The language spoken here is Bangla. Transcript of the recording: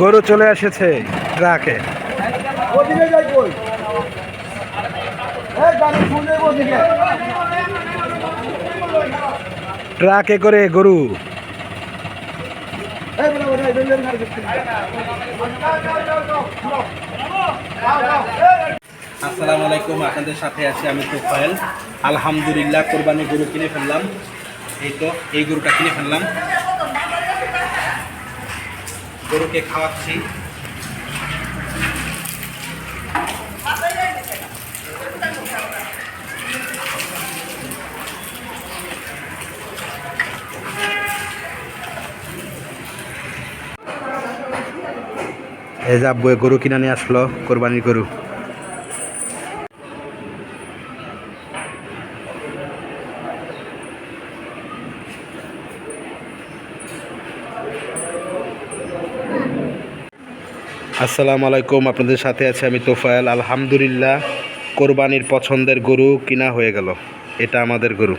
গরু চলে এসেছে ট্রাকে। ট্রাকে করে গরু। আসসালামু আলাইকুম আপনাদের সাথে আছি আমি তোফায়েল। আলহামদুলিল্লাহ কোরবানি গরু কিনে ফেললাম। এই তো, এই গরুটা কিনে ফেললাম। গরুকে খাওয়াচ্ছি। আব্বু গরু কিনে নিয়ে আসলো, কোরবানির গরু। আসসালামু আলাইকুম, আপনাদের সাথে আছে আমি তোফায়েল। আলহামদুলিল্লাহ, কোরবানির পছন্দের গরু কিনা হয়ে গেল। এটা আমাদের গরু।